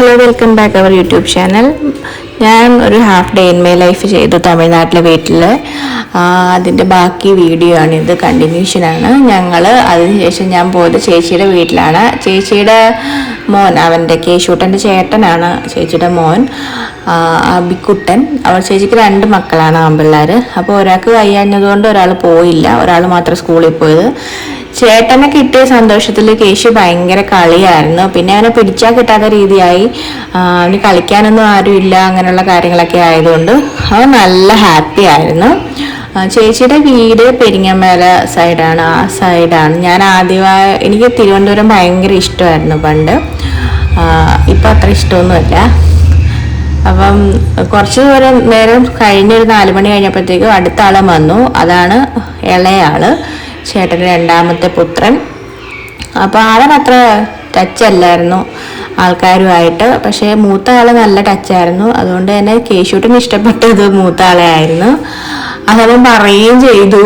Hello welcome back our YouTube channel ഞാൻ ഒരു half day in my life ചെയ്തു തമിഴ്നാട്ടിലെ വീട്ടിൽ അതിന്റെ ബാക്കി വീഡിയോ ആണ്. ഇത് കണ്ടിന്യൂഷനാണ് ഞങ്ങൾ അതിനുശേഷം ഞാൻ പോയത് ചേച്ചിയുടെ വീട്ടിലാണ്. ചേച്ചിയുടെ മോൻ അവന്റെ കേശൂട്ടന്റെ ചേട്ടനാണ് ചേച്ചിയുടെ മോൻ. അബിക്കുട്ടൻ. അവൾ ചേച്ചിക്ക് രണ്ട് മക്കളാണ് ആൺപിള്ളേർ അപ്പോൾ ഒരാൾക്ക് വയ്യാഞ്ഞതുകൊണ്ട് ഒരാൾ പോയില്ല. ഒരാൾ മാത്രം സ്കൂളിൽ പോയത്. ചേട്ടനെ കിട്ടിയ സന്തോഷത്തിൽ കേശു ഭയങ്കര കളിയായിരുന്നു. പിന്നെ അവനെ പിടിച്ചാൽ കിട്ടാത്ത രീതിയായി അവന് കളിക്കാനൊന്നും ആരുമില്ല അങ്ങനെയുള്ള കാര്യങ്ങളൊക്കെ ആയതുകൊണ്ട് അവൻ നല്ല ഹാപ്പി ആയിരുന്നു. ചേച്ചിയുടെ വീട് പെരിങ്ങമല സൈഡാണ് ആ സൈഡാണ് ഞാൻ ആദ്യമായി എനിക്ക് തിരുവനന്തപുരം ഭയങ്കര ഇഷ്ടമായിരുന്നു പണ്ട്. ഇപ്പം അത്ര ഇഷ്ടമൊന്നുമില്ല. അപ്പം കുറച്ച് ദൂരം നേരം കഴിഞ്ഞൊരു നാലുമണി കഴിഞ്ഞപ്പോഴത്തേക്കും അടുത്ത ആളും വന്നു. അതാണ് ഇളയാൾ ചേട്ടന്റെ രണ്ടാമത്തെ പുത്രൻ. അപ്പോൾ അവൻ അത്ര ടച്ച് അല്ലായിരുന്നു ആൾക്കാരുമായിട്ട്. പക്ഷേ മൂത്ത ആൾ നല്ല ടച്ചായിരുന്നു അതുകൊണ്ട് തന്നെ കേശുട്ടിന് ഇഷ്ടപ്പെട്ടത് മൂത്ത ആളെ ആയിരുന്നു. അതവൻ പറയുകയും ചെയ്തു.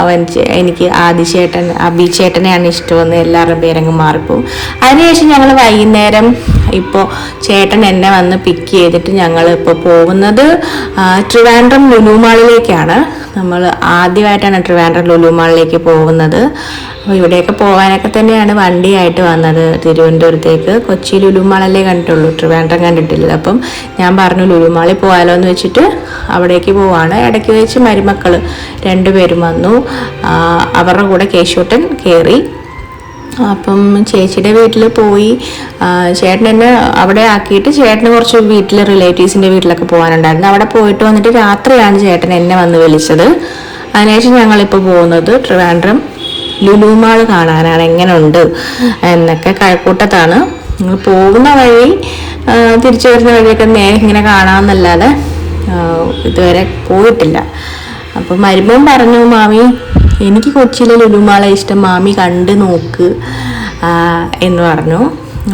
അവൻ എനിക്ക് ആദിചേട്ടൻ അഭിചേട്ടനെയാണ് ഇഷ്ടമെന്ന് എല്ലാവരുടെ പേരങ്ങ് മാറിപ്പോവും. അതിനുശേഷം ഞങ്ങൾ വൈകുന്നേരം ഇപ്പോൾ ചേട്ടൻ എന്നെ വന്ന് പിക്ക് ചെയ്തിട്ട് ഞങ്ങൾ ഇപ്പോൾ പോകുന്നത് ട്രിവാൻഡ്രം ലുലു മാളിലേക്കാണ് നമ്മൾ ആദ്യമായിട്ടാണ് ട്രിവാൻഡ്രം ലുലു മാളിലേക്ക് പോകുന്നത്. അപ്പോൾ ഇവിടെയൊക്കെ പോകാനൊക്കെ തന്നെയാണ് വണ്ടിയായിട്ട് വന്നത് തിരുവനന്തപുരത്തേക്ക്. കൊച്ചി ലുലു മാളല്ലേ കണ്ടിട്ടുള്ളൂ. ട്രിവാൻഡ്രം കണ്ടിട്ടില്ല. അപ്പം ഞാൻ പറഞ്ഞു ലുലു മാളിൽ എന്ന് വെച്ചിട്ട് അവിടേക്ക് പോവാണ്. ഇടയ്ക്ക് വെച്ച് മരുമക്കൾ രണ്ടുപേരും വന്നു. അവരുടെ കൂടെ കേശോട്ടൻ കയറി. അപ്പം ചേച്ചിയുടെ വീട്ടിൽ പോയി ചേട്ടൻ എന്നെ അവിടെ ആക്കിയിട്ട് ചേട്ടന് കുറച്ച് വീട്ടിൽ റിലേറ്റീവ്സിന്റെ വീട്ടിലൊക്കെ പോകാനുണ്ടായിരുന്നു. അവിടെ പോയിട്ട് വന്നിട്ട് രാത്രിയാണ് ചേട്ടൻ എന്നെ വന്ന് വിളിച്ചത്. അതിനുശേഷം ഞങ്ങളിപ്പോൾ പോകുന്നത് ട്രിവാൻഡ്രം ലുലു മാൾ കാണാനാണ്. എങ്ങനെയുണ്ട് എന്നൊക്കെ കഴക്കൂട്ടത്താണ്. നിങ്ങൾ പോകുന്ന വഴി തിരിച്ചു വരുന്ന വഴിയൊക്കെ നേരെ ഇങ്ങനെ കാണാമെന്നല്ലാതെ ഇതുവരെ പോയിട്ടില്ല. അപ്പം മരുമോൻ പറഞ്ഞു മാമി എനിക്ക് കൊച്ചിയിലെ ലുലുമാളെ ഇഷ്ടം മാമി കണ്ട് നോക്ക് എന്ന് പറഞ്ഞു.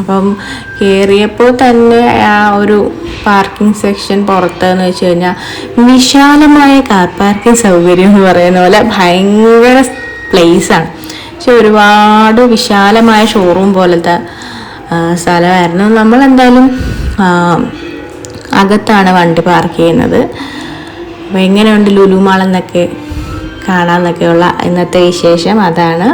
അപ്പം കയറിയപ്പോൾ തന്നെ ആ ഒരു പാർക്കിംഗ് സെക്ഷൻ പുറത്തെന്ന് വെച്ച് കഴിഞ്ഞാൽ വിശാലമായ കാർ പാർക്കിംഗ് സൗകര്യം എന്ന് പറയുന്ന പോലെ ഭയങ്കര പ്ലേസാണ് പക്ഷെ ഒരുപാട് വിശാലമായ ഷോറൂം പോലത്തെ സ്ഥലമായിരുന്നു. നമ്മളെന്തായാലും എന്തായാലും അകത്താണ് വണ്ടി പാർക്ക് ചെയ്യുന്നത്. അപ്പോൾ എങ്ങനെയുണ്ട് ലുലുമാളെന്നൊക്കെ കാണാമെന്നൊക്കെയുള്ള ഇന്നത്തെ വിശേഷം അതാണ്.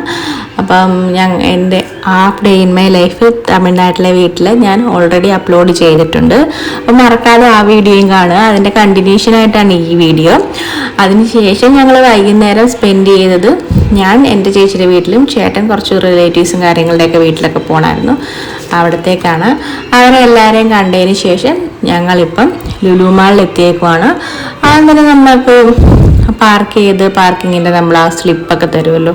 അപ്പം ഞാൻ എന്റെ half day in my life തമിഴ്നാട്ടിലെ വീട്ടിൽ ഞാൻ ഓൾറെഡി അപ്ലോഡ് ചെയ്തിട്ടുണ്ട്. അപ്പം മറക്കാതെ ആ വീഡിയോയും കാണുക. അതിന്റെ കണ്ടിന്യൂഷൻ ആയിട്ടാണ് ഈ വീഡിയോ. അതിനുശേഷം ഞങ്ങൾ വൈകുന്നേരം സ്പെൻഡ് ചെയ്തത് ഞാൻ എന്റെ ചേച്ചിയുടെ വീട്ടിലും ചേട്ടൻ കുറച്ച് റിലേറ്റീവ്സും കാര്യങ്ങളുടെയൊക്കെ വീട്ടിലൊക്കെ പോകണമായിരുന്നു അവിടത്തേക്കാണ്. അവരെ എല്ലാവരെയും കണ്ടതിന് ശേഷം ഞങ്ങളിപ്പം ലുലു മാളിൽ എത്തിയേക്കുവാണ്. അങ്ങനെ നമുക്ക് പാർക്ക് ചെയ്ത് പാർക്കിങ്ങിന്റെ നമ്മൾ ആ സ്ലിപ്പൊക്കെ തരുമല്ലോ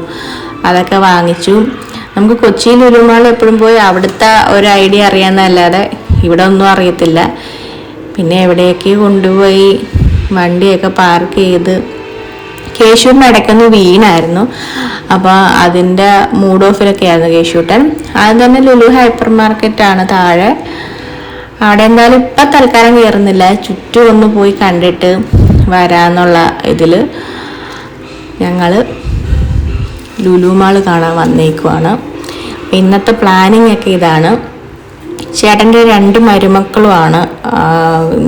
അതൊക്കെ വാങ്ങിച്ചു. നമുക്ക് കൊച്ചിയിൽ ലുലു എപ്പോഴും പോയി അവിടുത്തെ ഒരു ഐഡിയ അറിയാമെന്നല്ലാതെ ഇവിടെ ഒന്നും അറിയത്തില്ല. പിന്നെ എവിടെയൊക്കെ കൊണ്ടുപോയി വണ്ടിയൊക്കെ പാർക്ക് ചെയ്ത്. കേശൂരിന്റെ ഇടയ്ക്കൊന്ന് വീണായിരുന്നു. അപ്പോൾ അതിന്റെ മൂഡ് ഓഫിലൊക്കെ ആയിരുന്നു കേശൂട്ടൻ. അത് തന്നെ ലുലു ഹൈപ്പർ മാർക്കറ്റാണ് താഴെ. അവിടെ എന്തായാലും ഇപ്പം തൽക്കാലം കയറുന്നില്ല ചുറ്റും ഒന്ന് പോയി കണ്ടിട്ട് വരാന്നുള്ള ഇതിൽ ഞങ്ങൾ ലുലു മാൾ കാണാൻ വന്നേക്കുവാണ്. ഇന്നത്തെ പ്ലാനിങ് ഒക്കെ ഇതാണ്. ചേട്ടന്റെ രണ്ട് മരുമക്കളുമാണ്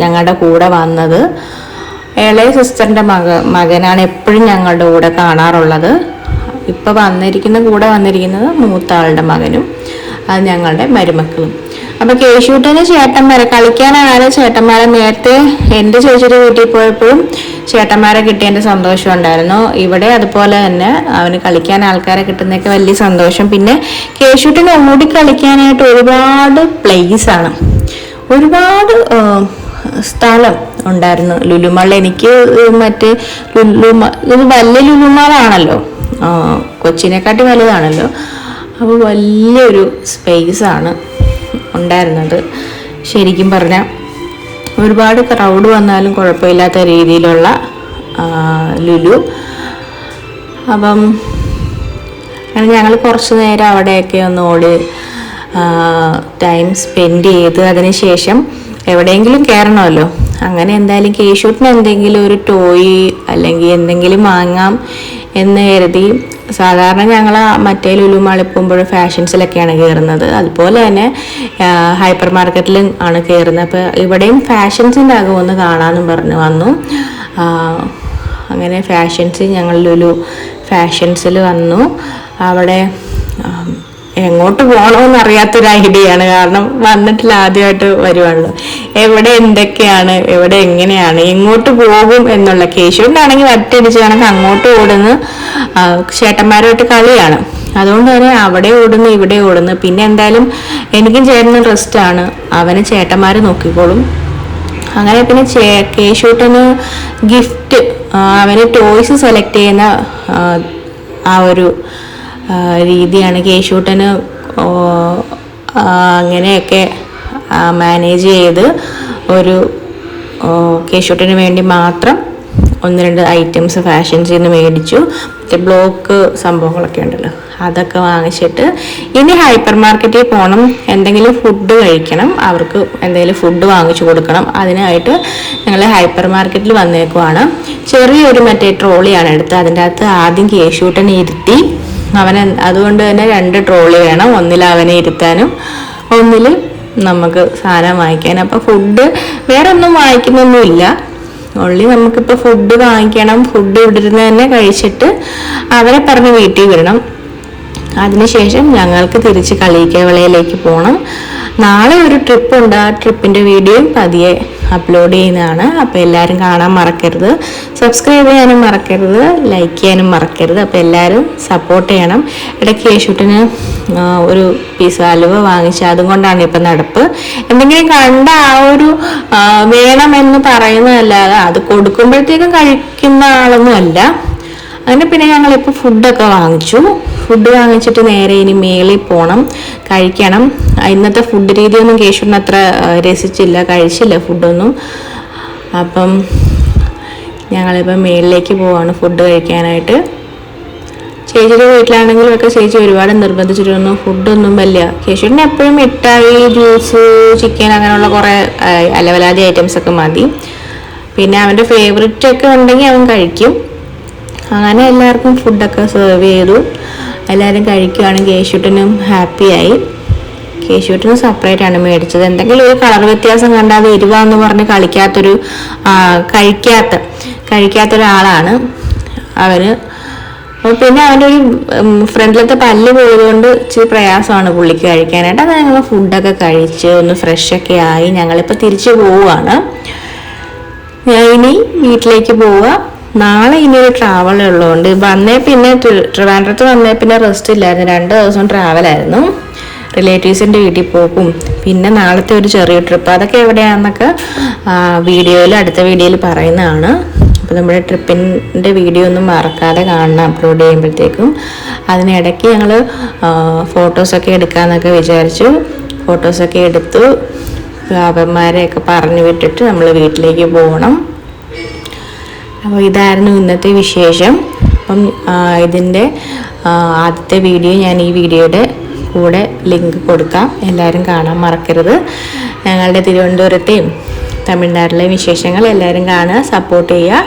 ഞങ്ങളുടെ കൂടെ വന്നത്. ഇളയ സിസ്റ്ററിന്റെ മക മകനാണ് എപ്പോഴും ഞങ്ങളുടെ കൂടെ കാണാറുള്ളത്. ഇപ്പോൾ വന്നിരിക്കുന്ന കൂടെ വന്നിരിക്കുന്നത് മൂത്ത ആളുടെ മകനും. അത് ഞങ്ങളുടെ മരുമക്കളും. അപ്പൊ കേശൂട്ടന് ചേട്ടന്മാരെ കളിക്കാനാണ് ചേട്ടന്മാരെ നേരത്തെ എന്റെ ചേച്ചിയുടെ വീട്ടിൽ പോയപ്പോഴും ചേട്ടന്മാരെ കിട്ടിയതിന്റെ സന്തോഷം ഉണ്ടായിരുന്നു. ഇവിടെ അതുപോലെ തന്നെ അവന് കളിക്കാൻ ആൾക്കാരെ കിട്ടുന്നതൊക്കെ വലിയ സന്തോഷം. പിന്നെ കേശൂട്ടിന് ഓടി കളിക്കാനായിട്ട് ഒരുപാട് പ്ലേസ് ആണ്. ഒരുപാട് സ്ഥലം ഉണ്ടായിരുന്നു. ലുലുമാളിൽ എനിക്ക് മറ്റേ ലുലുമ ഇത് വലിയ ലുലുമാളാണല്ലോ. കൊച്ചിനെക്കാട്ടി വലുതാണല്ലോ. അപ്പോൾ വലിയൊരു സ്പേസാണ് ഉണ്ടായിരുന്നത്. ശരിക്കും പറഞ്ഞാൽ ഒരുപാട് ക്രൗഡ് വന്നാലും കുഴപ്പമില്ലാത്ത രീതിയിലുള്ള ലുലു. അപ്പം ഞങ്ങൾ കുറച്ച് നേരം അവിടെയൊക്കെ ഒന്ന് ഓടി ടൈം സ്പെൻഡ് ചെയ്ത് അതിന് ശേഷം എവിടെയെങ്കിലും കയറണമല്ലോ അങ്ങനെ എന്തായാലും കേശൂട്ടിന് എന്തെങ്കിലും ഒരു ടോയ് അല്ലെങ്കിൽ എന്തെങ്കിലും വാങ്ങാം എന്ന് കരുതി. സാധാരണ ഞങ്ങൾ മറ്റേ ലുലു മാളിൽ പോകുമ്പോൾ ഫാഷൻസിലൊക്കെയാണ് കയറുന്നത് അതുപോലെ തന്നെ ഹൈപ്പർ മാർക്കറ്റിലും ആണ് കയറുന്നത് അപ്പോൾ ഇവിടെയും ഫാഷൻസിന്റെ അകമൊന്ന് കാണാമെന്നും പറഞ്ഞ് വന്നു. അങ്ങനെ ഫാഷൻസ് ഞങ്ങൾ ലുലു ഫാഷൻസിൽ വന്നു. അവിടെ എങ്ങോട്ട് പോകണമെന്ന് അറിയാത്തൊരു ഐഡിയയാണ്. കാരണം വന്നിട്ടില്ല ആദ്യമായിട്ട് വരുവാണല്ലോ എവിടെ എന്തൊക്കെയാണ് എവിടെ എങ്ങനെയാണ് എങ്ങോട്ട് പോകും എന്നുള്ള കേശുണ്ടാണെങ്കിൽ വറ്റടിച്ച് കണക്ക് അങ്ങോട്ട് ഓടുന്ന ചേട്ടന്മാരുമായിട്ട് കളിയാണ്. അതുകൊണ്ട് തന്നെ അവിടെ ഓടുന്നു ഇവിടെ ഓടുന്നു. പിന്നെ എന്തായാലും എനിക്കും ചേട്ടനും റെസ്റ്റാണ് അവന് ചേട്ടന്മാർ നോക്കിക്കോളും. അങ്ങനെ പിന്നെ ചേ കേശൂട്ടന് ഗിഫ്റ്റ് അവന് ടോയ്സ് സെലക്ട് ചെയ്യുന്ന ആ, ഒരു രീതിയാണ് കേശൂട്ടന് അങ്ങനെയൊക്കെ മാനേജ് ചെയ്ത് ഒരു കേശൂട്ടന് വേണ്ടി മാത്രം ഒന്ന് രണ്ട് ഐറ്റംസ് ഫാഷൻസിൽ നിന്ന് മേടിച്ചു. മറ്റേ ബ്ലോക്ക് സംഭവങ്ങളൊക്കെ ഉണ്ടല്ലോ അതൊക്കെ വാങ്ങിച്ചിട്ട് ഇനി ഹൈപ്പർ മാർക്കറ്റിൽ പോകണം എന്തെങ്കിലും ഫുഡ് കഴിക്കണം. അവർക്ക് എന്തെങ്കിലും ഫുഡ് വാങ്ങിച്ചു കൊടുക്കണം. അതിനായിട്ട് ഞങ്ങൾ ഹൈപ്പർ മാർക്കറ്റിൽ വന്നേക്കുവാണ്. ചെറിയൊരു മറ്റേ ട്രോളിയാണ് എടുത്തത്. അതിന്റെ അകത്ത് ആദ്യം കേശൂട്ടനെ ഇരുത്തി അവനെ അതുകൊണ്ട് തന്നെ രണ്ട് ട്രോളി വേണം. ഒന്നിൽ അവനെ ഇരുത്താനും ഒന്നിൽ നമുക്ക് സാധനം വാങ്ങിക്കാനും അപ്പോൾ ഫുഡ് വേറെ ഒന്നും വാങ്ങിക്കുന്നൊന്നുമില്ല. ഉള്ളി നമുക്കിപ്പോൾ ഫുഡ് വാങ്ങിക്കണം. ഫുഡ് ഇവിടെ തന്നെ കഴിച്ചിട്ട് അവരെ പറഞ്ഞ് വീട്ടിൽ വിടണം. അതിനുശേഷം ഞങ്ങൾക്ക് തിരിച്ച് കളിയിക്കവളയിലേക്ക് പോകണം നാളെ ഒരു ട്രിപ്പ് ഉണ്ട്. ആ ട്രിപ്പിന്റെ വീഡിയോയും പതിയെ അപ്ലോഡ് ചെയ്യുന്നതാണ്. അപ്പോൾ എല്ലാവരും കാണാൻ മറക്കരുത്. സബ്സ്ക്രൈബ് ചെയ്യാനും മറക്കരുത്. ലൈക്ക് ചെയ്യാനും മറക്കരുത്. അപ്പോൾ എല്ലാവരും സപ്പോർട്ട് ചെയ്യണം. ഇടയ്ക്ക് യേശുട്ടിന് ഒരു പീസ് അലുവ വാങ്ങിച്ച് അതുകൊണ്ടാണ് ഇപ്പം നടപ്പ്. എന്തെങ്കിലും കണ്ട ആ ഒരു വേണമെന്ന് പറയുന്നതല്ലാതെ അത് കൊടുക്കുമ്പോഴത്തേക്കും കഴിക്കുന്ന ആളൊന്നും അല്ല അങ്ങനെ പിന്നെ ഞങ്ങളിപ്പോൾ ഫുഡൊക്കെ വാങ്ങിച്ചു. ഫുഡ് വാങ്ങിച്ചിട്ട് നേരെ ഇനി മേളിൽ പോകണം കഴിക്കണം. ഇന്നത്തെ ഫുഡ് രീതിയൊന്നും കേശുവിന് അത്ര രസിച്ചില്ല. കഴിച്ചില്ല ഫുഡൊന്നും അപ്പം ഞങ്ങളിപ്പം മേളിലേക്ക് പോവാണ് ഫുഡ് കഴിക്കാനായിട്ട്. ചേച്ചിയുടെ വീട്ടിലാണെങ്കിലും ഒക്കെ ചേച്ചി ഒരുപാട് നിർബന്ധിച്ചിട്ടൊന്നും ഫുഡൊന്നും വലിയ കേശുവിന് എപ്പോഴും മിഠായി ജ്യൂസ് ചിക്കൻ അങ്ങനെയുള്ള കുറേ അലവലാതി ഐറ്റംസ് ഒക്കെ മതി. പിന്നെ അവന്റെ ഫേവററ്റ് ഒക്കെ ഉണ്ടെങ്കിൽ അവൻ കഴിക്കും. അങ്ങനെ എല്ലാവർക്കും ഫുഡൊക്കെ സെർവ് ചെയ്തു. എല്ലാവരും കഴിക്കുകയാണെങ്കിൽ കേശുട്ടനും ഹാപ്പിയായി കേശുട്ടിന് സെപ്പറേറ്റ് ആണ് മേടിച്ചത്. എന്തെങ്കിലും ഒരു കളർ വ്യത്യാസം കണ്ടാൽ എരിവാന്ന് പറഞ്ഞ് കളിക്കാത്തൊരു കഴിക്കാത്ത കഴിക്കാത്ത ഒരാളാണ് അവന് പിന്നെ അവന്റെ ഒരു ഫ്രണ്ടിലത്തെ പല്ല് പോയതുകൊണ്ട് ഇച്ചിരി പ്രയാസമാണ് പുള്ളിക്ക് കഴിക്കാനായിട്ട്. അത് ഞങ്ങൾ ഫുഡൊക്കെ കഴിച്ച് ഒന്ന് ഫ്രഷൊക്കെ ആയി. ഞങ്ങളിപ്പോൾ തിരിച്ചു പോവുകയാണ് ഞാൻ ഇനി വീട്ടിലേക്ക് പോവുക നാളെ ഇനി ഒരു ട്രാവൽ ഉള്ളതുകൊണ്ട് വന്നേ പിന്നെ ട്രി- ട്രിവാൻഡ്രത്ത് വന്നേ പിന്നെ റെസ്റ്റ് ഇല്ലായിരുന്നു. രണ്ട് ദിവസം ട്രാവലായിരുന്നു റിലേറ്റീവ്സിന്റെ വീട്ടിൽ പോകും പിന്നെ നാളത്തെ ഒരു ചെറിയ ട്രിപ്പ് അതൊക്കെ എവിടെയാണെന്നൊക്കെ വീഡിയോയിൽ അടുത്ത വീഡിയോയിൽ പറയുന്നതാണ്. അപ്പോൾ നമ്മുടെ ട്രിപ്പിന്റെ വീഡിയോ ഒന്നും മറക്കാതെ കാണണം അപ്ലോഡ് ചെയ്യുമ്പോഴത്തേക്കും. അതിനിടയ്ക്ക് ഞങ്ങൾ ഫോട്ടോസൊക്കെ എടുക്കാമെന്നൊക്കെ വിചാരിച്ചു. ഫോട്ടോസൊക്കെ എടുത്തു. അവന്മാരെയൊക്കെ പറഞ്ഞു വിട്ടിട്ട് നമ്മൾ വീട്ടിലേക്ക് പോകണം. അപ്പോൾ ഇതായിരുന്നു ഇന്നത്തെ വിശേഷം. അപ്പം ഇതിന്റെ ആദ്യത്തെ വീഡിയോ ഞാൻ ഈ വീഡിയോയുടെ കൂടെ ലിങ്ക് കൊടുക്കാം. എല്ലാവരും കാണാൻ മറക്കരുത്. ഞങ്ങളുടെ തിരുവനന്തപുരത്തെയും തമിഴ്നാട്ടിലെയും വിശേഷങ്ങൾ എല്ലാവരും കാണുക സപ്പോർട്ട് ചെയ്യുക.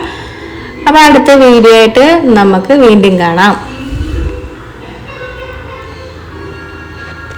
അപ്പോൾ അടുത്ത വീഡിയോ ആയിട്ട് നമുക്ക് വീണ്ടും കാണാം.